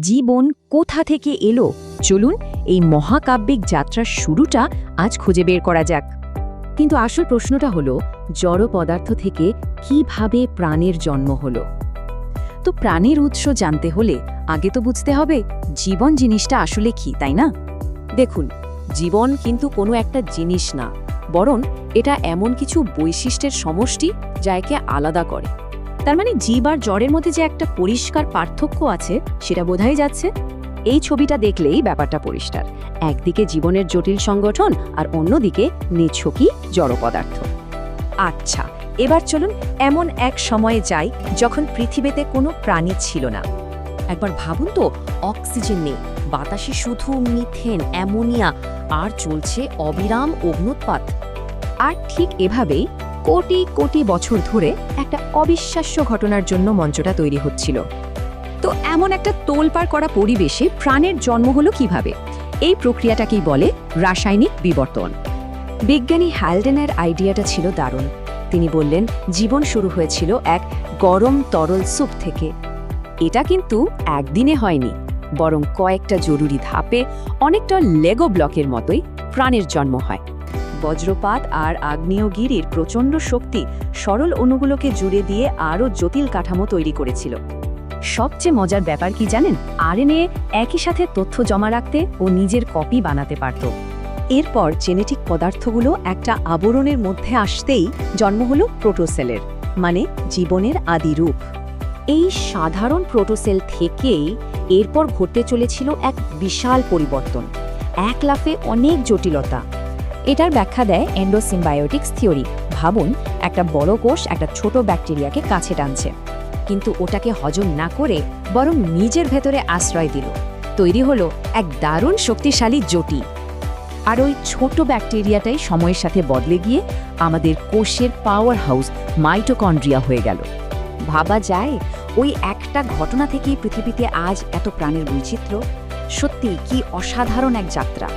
জীবন কোথা থেকে এলো? চলুন এই মহাকাব্যিক যাত্রার শুরুটা আজ খুঁজে বের করা যাক। কিন্তু আসল প্রশ্নটা হলো, জড় পদার্থ থেকে কীভাবে প্রাণের জন্ম হলো? তো প্রাণের উৎস জানতে হলে আগে তো বুঝতে হবে, জীবন জিনিসটা আসলে কি, তাই না? দেখুন, জীবন কিন্তু কোনো একটা জিনিস না, বরং এটা এমন কিছু বৈশিষ্ট্যের সমষ্টি যা একে আলাদা করে। তার মানে জীব আর জ্বরের মধ্যে যে একটা পরিষ্কার পার্থক্য আছে, সেটা বোঝাই যাচ্ছে। এই ছবিটা দেখলেই ব্যাপারটা পরিষ্কার। একদিকে জীবনের জটিল সংগঠন আর অন্যদিকে নিছকই জড় পদার্থ আচ্ছা এবার চলুন এমন এক সময়ে যাই যখন পৃথিবীতে কোনো প্রাণী ছিল না। একবার ভাবুন তো, অক্সিজেন নেই, বাতাসে শুধু মিথেন, অ্যামোনিয়া, আর চলছে অবিরাম অগ্নুৎপাত আর ঠিক এভাবেই কোটি কোটি বছর ধরে একটা অবিশ্বাস্য ঘটনার জন্য মঞ্চটা তৈরি হচ্ছিল। তো এমন একটা তোলপাড় করা পরিবেশে প্রাণের জন্ম হলো কীভাবে? এই প্রক্রিয়াটাকেই বলে রাসায়নিক বিবর্তন। বিজ্ঞানী হ্যালডেনের আইডিয়াটা ছিল দারুণ। তিনি বললেন, জীবন শুরু হয়েছিল এক গরম তরল স্যুপ থেকে। এটা কিন্তু একদিনে হয়নি, বরং কয়েকটা জরুরি ধাপে অনেকটা লেগো ব্লকের মতোই প্রাণের জন্ম হয়। বজ্রপাত আর আগ্নেয়গিরির প্রচণ্ড শক্তি সরল অণুগুলোকে জুড়ে দিয়ে আরও জটিল কাঠামো তৈরি করেছিল। সবচেয়ে মজার ব্যাপার কি জানেন? আরএনএ একই সাথে তথ্য জমা রাখতে ও নিজের কপি বানাতে পারত। এরপর জেনেটিক পদার্থগুলো একটা আবরণের মধ্যে আসতেই জন্ম হলো প্রোটোসেলের মানে জীবনের আদি রূপ। এই সাধারণ প্রোটোসেল থেকেই এরপর ঘটতে চলেছিল এক বিশাল পরিবর্তন এক লাফে অনেক জটিলতা। এটার ব্যাখ্যা দেয় এন্ডোসিম্বায়োটিক্স থিওরি ভাবুন, একটা বড় কোষ একটা ছোট ব্যাকটেরিয়াকে কাছে টানছে। কিন্তু ওটাকে হজম না করে বরং নিজের ভেতরে আশ্রয় দিল। তৈরি হলো এক দারুণ শক্তিশালী জটি আর ওই ছোট ব্যাকটেরিয়াটাই সময়ের সাথে বদলে গিয়ে আমাদের কোষের পাওয়ার হাউস মাইটোকন্ড্রিয়া হয়ে গেল। ভাবা যায়, ওই একটা ঘটনা থেকেই পৃথিবীতে আজ এত প্রাণের বৈচিত্র্য? সত্যি কি অসাধারণ এক যাত্রা।